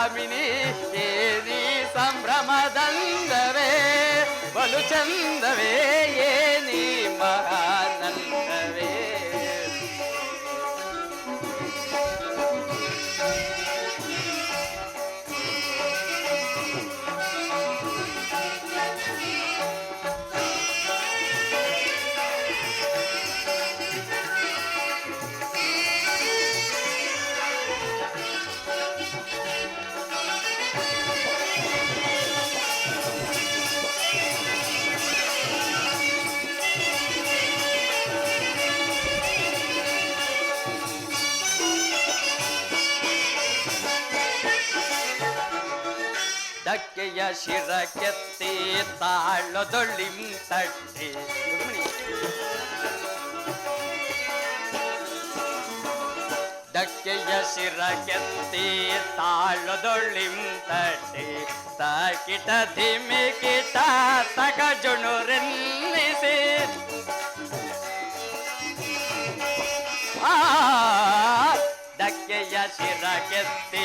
ಭಾಮಿನಿ ಏನಿ ಸಂಭ್ರಮದಂದವೇ ಬಲು ಚಂದವೇ ಡಕ್ಕೆಯ ಶಿರ ಕೆತ್ತಿ ತಾಳದೊಳ್ಳಿಂ ತಟ್ಟಿ. ಡಕ್ಕೆಯ ಶಿರ ಕೆತ್ತಿ ತಾಳದೊಳ್ಳಿಂ ತಟ್ಟಿ. ತಾಕಿಟ ಧಿಮಿ ಕಿಟ ತಕ ಜುಣುರೆನ್ನಿಸಿ ಆ ಡಕ್ಕೆಯ ಶಿರ ಕೆತ್ತಿ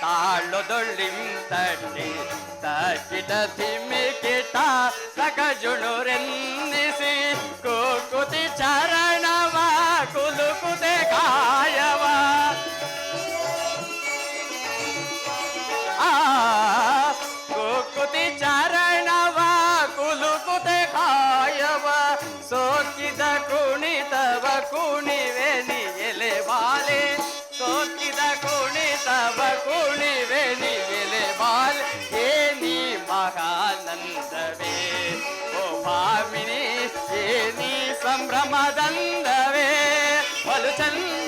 ತಾಳದೊಳ್ಳಿಂ ತಟ್ಟಿ ತಕಿಟ ತಿಮ್ಮಿ ಕಿಟ ತಕ ಜುಣುರೆನ್ನಿಸಿ ಕುಕುತಿ ಚರಣವ ಕುಲುಕುತೆ ಕಾಯವ ಏನಿ ಮಹಾನಂದವೇ ಓ ಭಾಮಿನಿ ಏನಿ ಸಂಭ್ರಮದಂದವೇ ಬಲು ಚಂದವೇ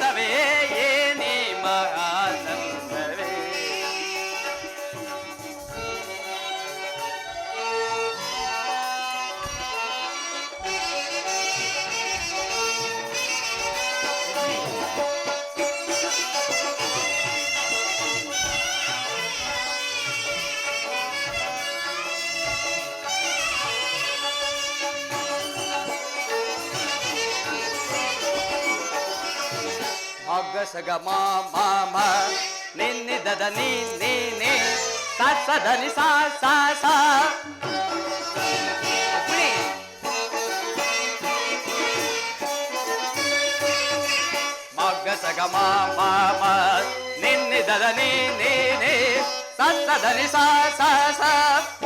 సగ మా మా నిన్ని దద నీ నీ నీ సదని సా సా సా మగ్గ సగ మా మా నిన్ని దద నీ నీ నీ సదని సా సా సా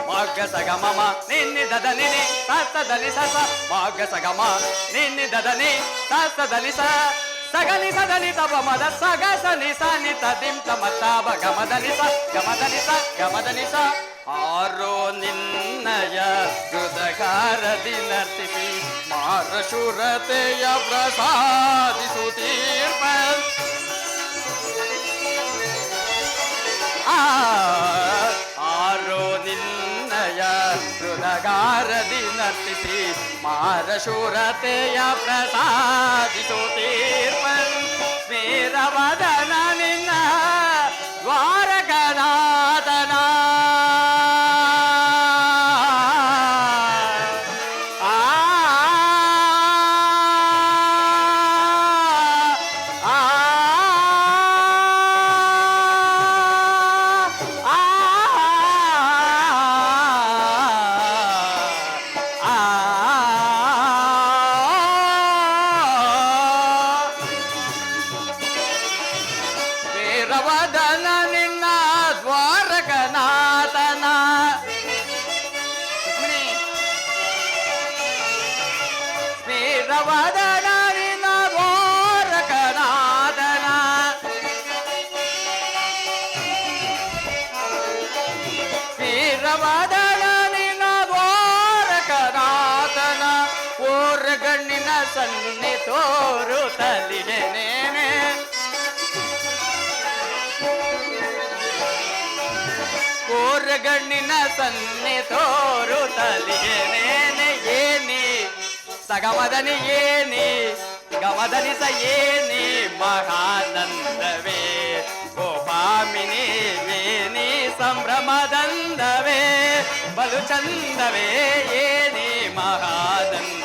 మార్గ సగమమ నిన్ని దదని సాస్తదని సస మార్గ సగమ నిన్ని దదని సాస్తదని స. సగని సదని తప మద సగ సని సని తదిం తమత తాబ గమదని స గమదని స గమదని స ఆరో నిన్నయ హృదగారది నర్తిపి మారశురతయ ప్రసాది సుతీర్ప. ఆ ಹೃದಗಾರದಿ ನರ್ತಿಸಿ ಮಾರ ಶೂರತೆಯ ಪ್ರಸಾದಿಸು ತೀರ್ಪನ್ ಸ್ಮೇರವದನ ನಿನ್ನ ಕೋರಗಣ್ಣಿನ ಸನ್ನೆ ತೋರುತ್ತಲಿಗೆನೇನೆ ಏನಿ ಸಗಮದನಿ ಏನಿ ಗಮದನಿಸ ಏನಿ ಮಹಾನಂದವೇ ಗೋಪಾಮಿನಿ ಏನಿ ಸಂಭ್ರಮದಂದವೇ ಬಲು ಚಂದವೇ ಏನಿ ಮಹಾನಂದವೇ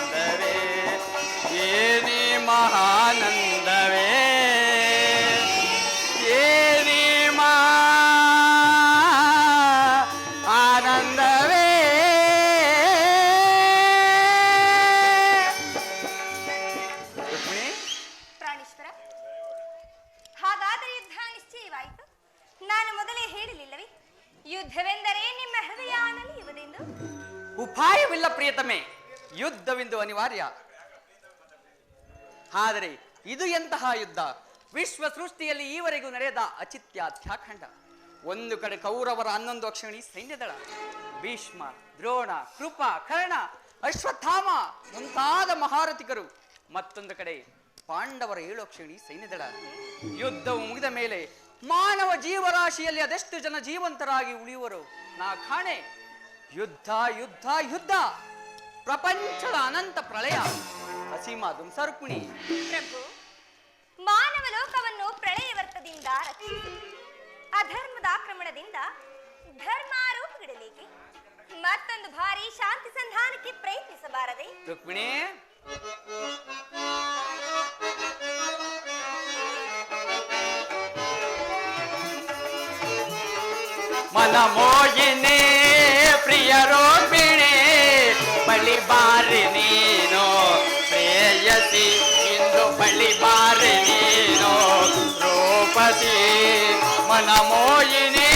ಅನಿವಾರ್ಯ. ಆದರೆ ಇದು ಎಂತಹ ಯುದ್ಧ? ವಿಶ್ವ ಸೃಷ್ಟಿಯಲ್ಲಿ ಈವರೆಗೂ ನಡೆದ ಅಚಿತ್ಯಾತ್ಯಾಖಂಡ ಒಂದು ಕಡೆ ಕೌರವರ ಹನ್ನೊಂದು ಅಕ್ಷಣಿ ಸೈನ್ಯದಳ. ಭೀಷ್ಮ, ದ್ರೋಣ, ಕೃಪ, ಕರ್ಣ, ಅಶ್ವತ್ಥಾಮ ಮುಂತಾದ ಮಹಾರಥಿಕರು. ಮತ್ತೊಂದು ಕಡೆ ಪಾಂಡವರ ಏಳು ಅಕ್ಷಣಿ ಸೈನ್ಯದಳ. ಯುದ್ಧವು ಮುಗಿದ ಮೇಲೆ ಮಾನವ ಜೀವರಾಶಿಯಲ್ಲಿ ಅದೆಷ್ಟು ಜನ ಜೀವಂತರಾಗಿ ಉಳಿಯುವರು? ನಾ ಕಾಣೆ. ಯುದ್ಧ ಯುದ್ಧ ಯುದ್ಧ. ಪ್ರಪಂಚದ ಅನಂತ ಪ್ರಳಯ. ಅಸೀಮಾದುಂ ಸರ್ಪುಣಿ ಪ್ರಭು ಮಾನವ ಲೋಕವನ್ನು ಪ್ರಳಯವರ್ತದಿಂದ ರಕ್ಷಿಸಿ ಅಧರ್ಮದ ಆಕ್ರಮಣದಿಂದ ಧರ್ಮಾರೋಪಗಿಡಲಿಕ್ಕೆ ಮತ್ತೊಂದು ಭಾರಿ ಶಾಂತಿ ಸಂಧಾನಕ್ಕೆ ಪ್ರಯತ್ನಿಸಬಾರದೆ? ರುಕ್ಮಿಣಿ. ಮನಮೋಜಿನೇ ಪ್ರಿಯರೋಪಿ ಬಾರಿ ನೀನು ಪ್ರೇಯಸಿ ಇಂದು ಬಳಿ ಬಾರಿ ನೀನು ರೂಪಸಿ ಮನಮೋಗಿನಿ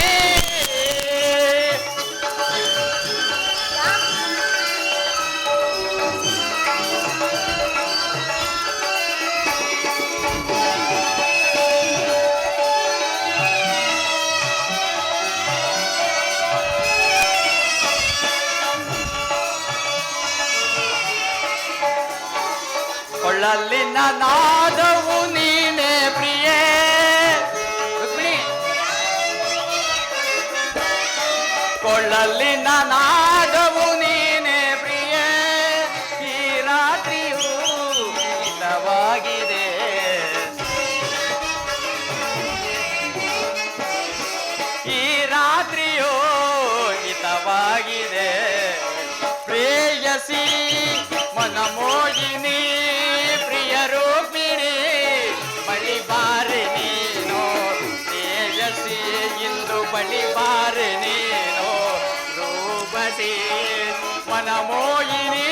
ಇಂದು ಬಳಿ ಬಾರಿ ನೀನು ರೂಪಸಿ ಮನಮೋಗಿನಿ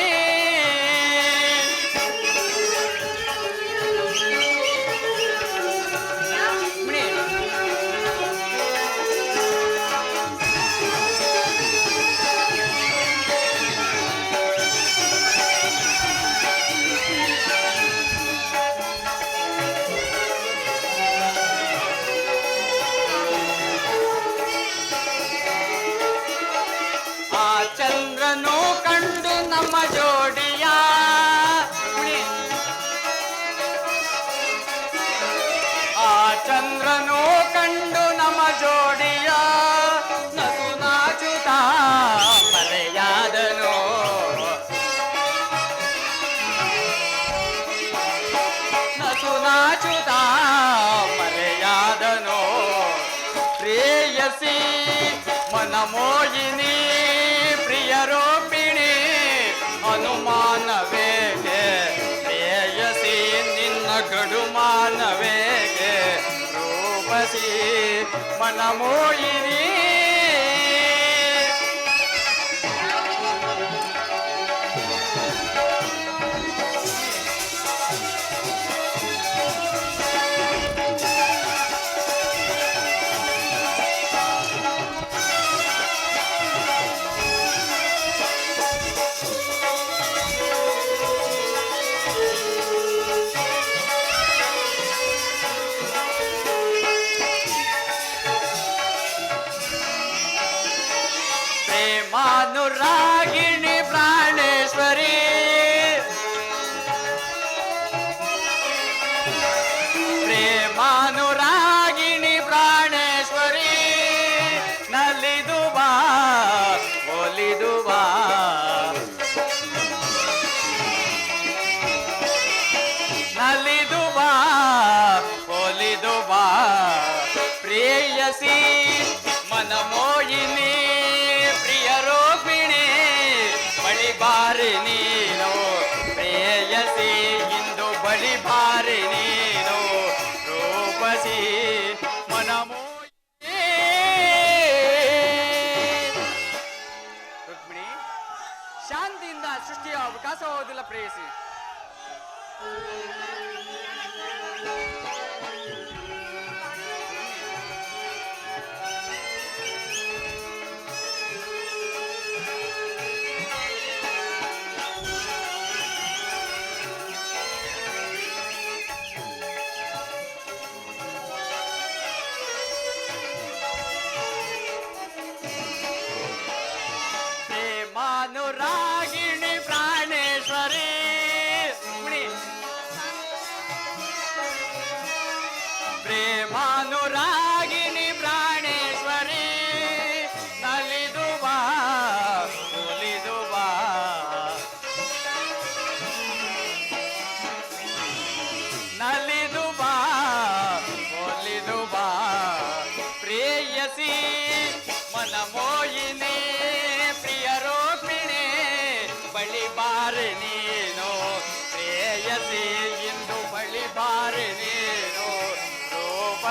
ನಸು ಮರೆಯಾದನೋ? ಪ್ರೇಯಸಿ ಮನಮೋಹಿನಿ ಪ್ರಿಯರೋಪಿಣಿ ಹನುಮಾನವೇಗೆ ಪ್ರೇಯಸಿ ನಿನ್ನ ಕಡುಮಾನವೇಗೆ ರೂಪಸಿ ಮನಮೋಹಿನಿ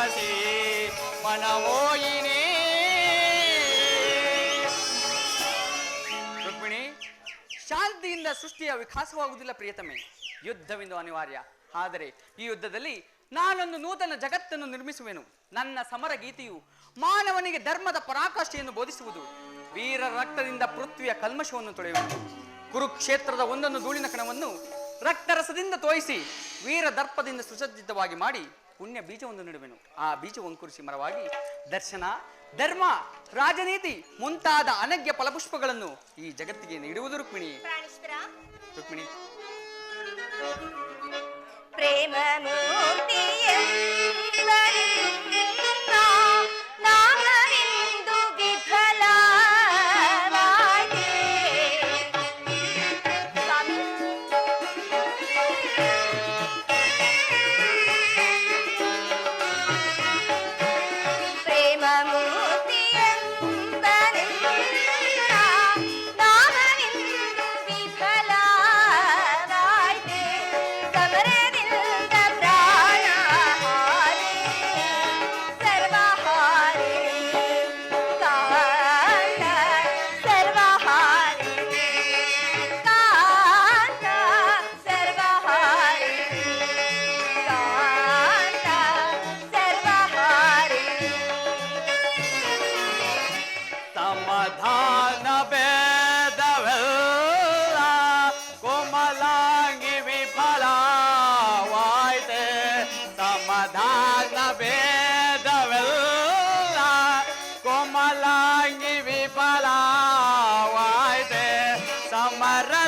ರೂಪಸಿ ಮನವೋಯಿನಿ ರುಕ್ಮಿಣಿ, ಶಾಂತಿಯಿಂದ ಸೃಷ್ಟಿಯ ವಿಕಾಸವಾಗುವುದಿಲ್ಲ ಪ್ರಿಯತಮೆ. ಯುದ್ಧವೆಂದು ಅನಿವಾರ್ಯ. ಆದರೆ ಈ ಯುದ್ಧದಲ್ಲಿ ನಾನೊಂದು ನೂತನ ಜಗತ್ತನ್ನು ನಿರ್ಮಿಸುವೆನು. ನನ್ನ ಸಮರ ಗೀತೆಯು ಮಾನವನಿಗೆ ಧರ್ಮದ ಪರಾಕಾಷ್ಠೆಯನ್ನು ಬೋಧಿಸುವುದು. ವೀರ ರಕ್ತದಿಂದ ಪೃಥ್ವಿಯ ಕಲ್ಮಶವನ್ನು ತೊಳೆಯುವುದು. ಕುರುಕ್ಷೇತ್ರದ ಒಂದೊಂದು ಧೂಳಿನ ಕಣವನ್ನು ರಕ್ತರಸದಿಂದ ತೋಯಿಸಿ ವೀರ ದರ್ಪದಿಂದ ಸುಸಜ್ಜಿತವಾಗಿ ಮಾಡಿ ಪುಣ್ಯ ಬೀಜವನ್ನು ನೆಡುವೆನು. ಆ ಬೀಜ ಅಂಕುರಿಸಿ ಮರವಾಗಿ ದರ್ಶನ ಧರ್ಮ ರಾಜನೀತಿ ಮುಂತಾದ ಅನಗ್ಯ ಫಲಪುಷ್ಪಗಳನ್ನು ಈ ಜಗತ್ತಿಗೆ ನೀಡುವುದು ರುಕ್ಮಿಣಿ. ರುಕ್ಮಿಣಿ. ಪ್ರೇಮ ನಾಮವಿಂದು amarra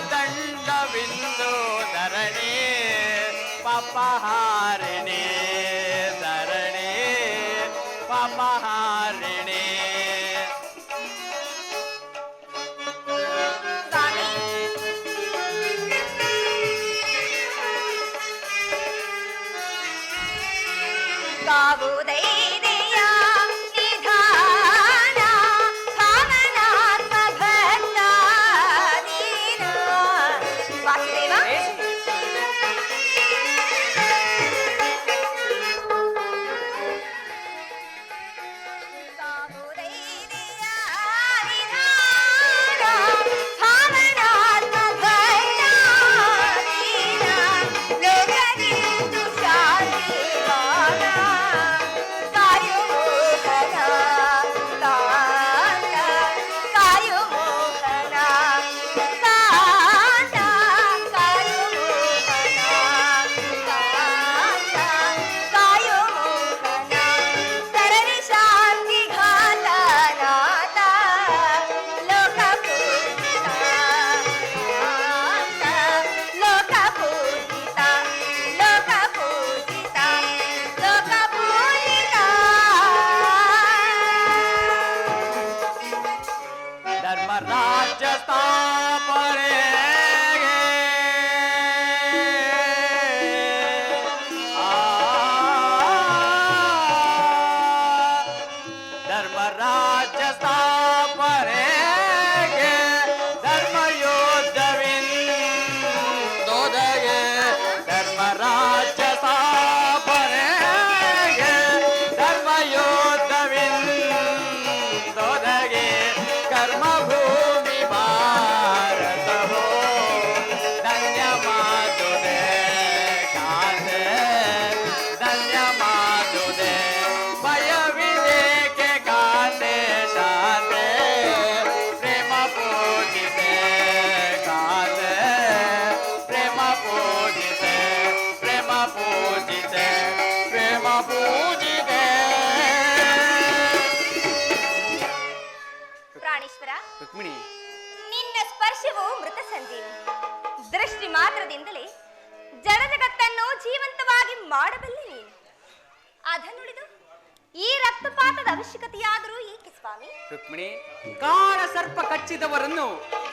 ಸರ್ಪ ಕಚ್ಚಿದವರನ್ನು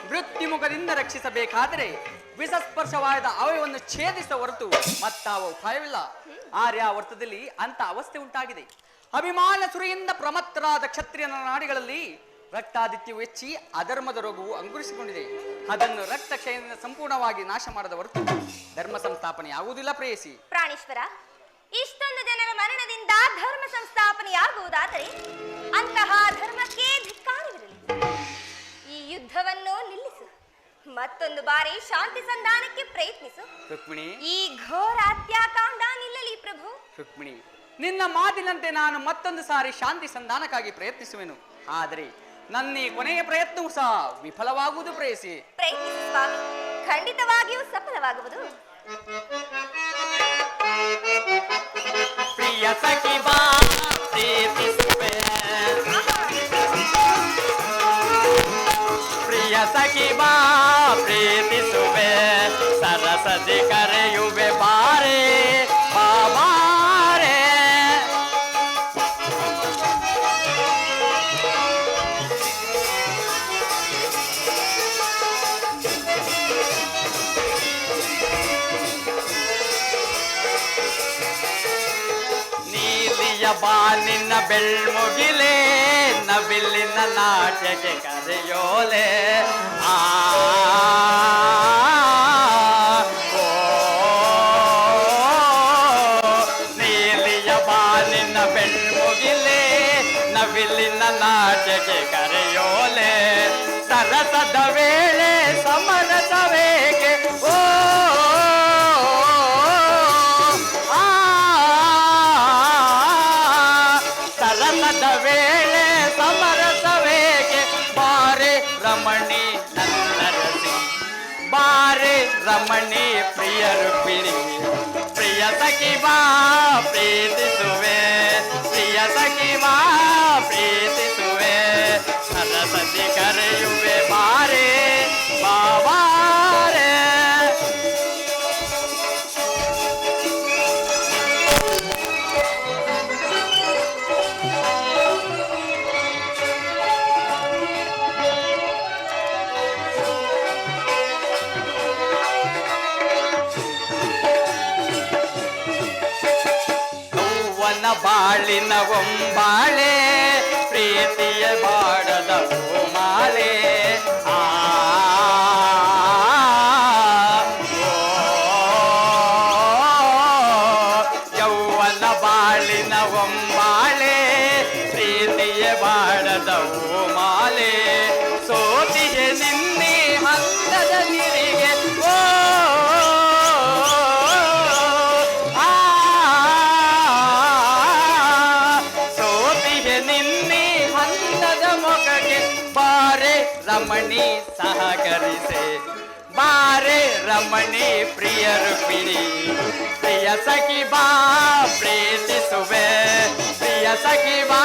ಮೃತ್ಯುಮುಖದಿಂದ ರಕ್ಷಿಸಬೇಕಾದರೆ ವಿಷಸ್ಪರ್ಶವಾದ ಅವಯವನ್ನು ಛೇದಿಸ ಹೊರತು ಮತ್ತಾವ ಉಪಾಯವಿಲ್ಲ ಆರ್ಯಾವರ್ತದಲ್ಲಿ ಅಂತ ಅವಸ್ಥೆ ಉಂಟಾಗಿದೆ. ಅಭಿಮಾನ ಸುರಿಯಿಂದ ಪ್ರಮತ್ತರಾದ ಕ್ಷತ್ರಿಯನ ನಾಡಿಗಳಲ್ಲಿ ರಕ್ತಾದಿತ್ಯವು ಹೆಚ್ಚಿ ಅಧರ್ಮದ ರೋಗವು ಅಂಗುರಿಸಿಕೊಂಡಿದೆ ಅದನ್ನು ರಕ್ತ ಕ್ಷಯದಿಂದ ಸಂಪೂರ್ಣವಾಗಿ ನಾಶ ಮಾಡದ ಹೊರತು ಧರ್ಮ ಸಂಸ್ಥಾಪನೆ ಆಗುವುದಿಲ್ಲ ಪ್ರೇಯಸಿ. ಪ್ರಾಣೇಶ್ವರ, ಇಷ್ಟೊಂದು ಜನರ ಮರಣದಿಂದ ಧರ್ಮ ಸಂಸ್ಥಾಪನೆಯಾಗುವುದಾದರೆ ಅಂತಹ ಧರ್ಮಕ್ಕೆ ಯುದ್ಧವನ್ನು ನಿಲ್ಲಿಸು. ಮತ್ತೊಂದು ಬಾರಿ ಶಾಂತಿ ಸಂಧಾನಕ್ಕೆ ಪ್ರಯತ್ನಿಸು. ರುಕ್ಮಿಣಿ. ಈ ಘೋರ ಹತ್ಯಾಕಾಂಡ ನಿಲ್ಲಲಿ ಪ್ರಭು. ರುಕ್ಮಿಣಿ. ನಿನ್ನ ಮಾತಿನಂತೆ ನಾನು ಮತ್ತೊಂದು ಸಾರಿ ಶಾಂತಿ ಸಂಧಾನಕ್ಕಾಗಿ ಪ್ರಯತ್ನಿಸುವೆನು. ಆದರೆ ನನ್ನ ಈ ಕೊನೆಯ ಪ್ರಯತ್ನವೂ ಸಹ ವಿಫಲವಾಗುವುದು ಪ್ರೇಯಸಿ. ಪ್ರಯತ್ನಿಸು ಸ್ವಾಮಿ. ಖಂಡಿತವಾಗಿಯೂ ಸಫಲವಾಗುವುದು. ಪ್ರಿಯ ಸಖಿ ಬಾ सखी बा प्रीति सुबे सरस कर युवे बारे बाबा रे। नीतिया बानिन बेल मुगिले ನವಿಲಿನ ನಾಟ್ಯಕ್ಕೆ ಕರೆಯೋಲೆ ಆ ಓ, ನೀಲಿಯ ಬಾನಿನ ಬೆಳ್ಮುಗಿಲೆ ನವಿಲಿನ ನಾಟ್ಯಕ್ಕೆ ಕರೆಯೋಲೆ ಸರಸದ ವೇಳೆ ಸಮರಸವೇಕೆ ಓ ಆ ಸರಸದ ವೇಳೆ ರಮಣಿ ನನ್ನರಸಿ ಬಾರೆ ರಮಣಿ ಪ್ರಿಯ ರುಕ್ಮಿಣಿ ಪ್ರಿಯ ಸಖಿ ಬಾ ಪ್ರೀತಿಸುವೆ ಪ್ರಿಯ ಸಖಿ ಬಾ ಪ್ರೀತಿಸುವೆ பாலின ஒம்பாளே ರಮಣಿ ಪ್ರಿಯ ರುಕ್ಮಿಣಿ ಪ್ರಿಯ ಸಖಿ ಬಾ ಪ್ರೀತಿಸುವೆ ಪ್ರಿಯ ಸಖಿ ಬಾ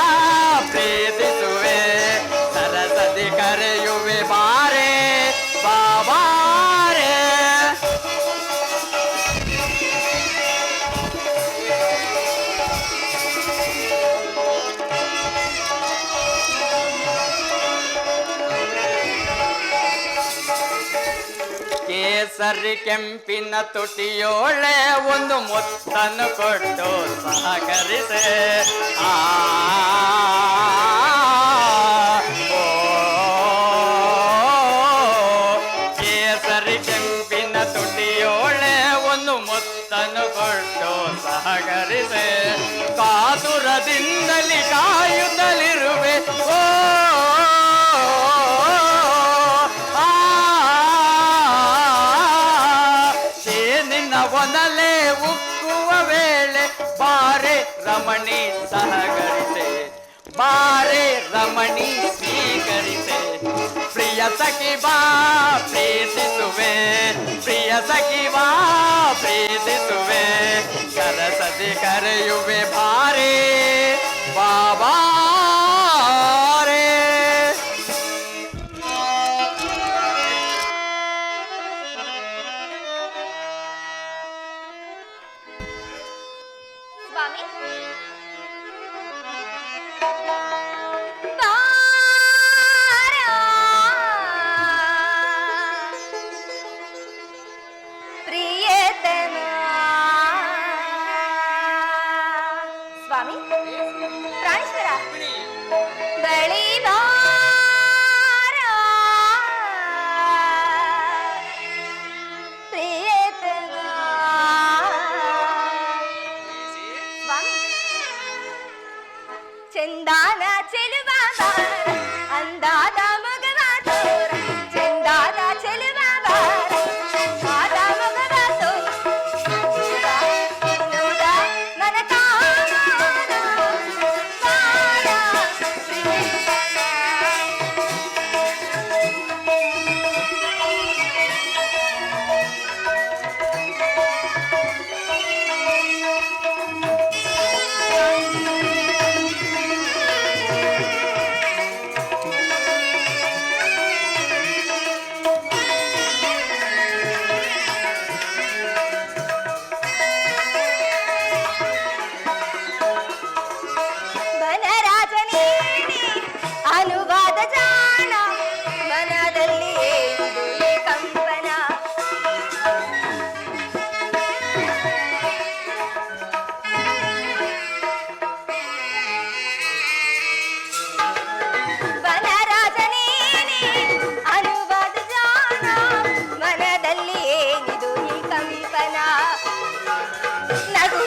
ಪ್ರೀತಿಸುವೆ ಸರಸದಿ ಕರೆಯುವೆ ಬಾರೆ ಕೇಸರಿ ಕೆಂಪಿನ ತುಟಿಯೋಳೆ ಒಂದು ಮುತ್ತನ್ನು ಕೊಟ್ಟು ಸಹಕರಿಸೆ. ಆ ಕೇಸರಿ ಕೆಂಪಿನ ತುಟಿಯೋಳೆ ಒಂದು ಮುತ್ತನ್ನು ಕೊಟ್ಟು ಸಹಕರಿಸೆ. ಕಾದುರದಿಂದಲಿ ಕಾಯುತ್ತಲಿರುವೆ, ಓ ಸಹಕರಿಸೆ ಬಾರೆ ರಮಣಿ ಸ್ವೀಕರಿಸೆ ಪ್ರಿಯ ಸಖಿ ಬಾ ಪ್ರೀತಿಸುವೆ ಪ್ರಿಯ ಸಖಿ ಬಾ ಪ್ರೀತಿಸುವೆ ಕರಸದಿ ಕರೆಯುವೆ ಬಾರೇ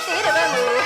Tí rồi!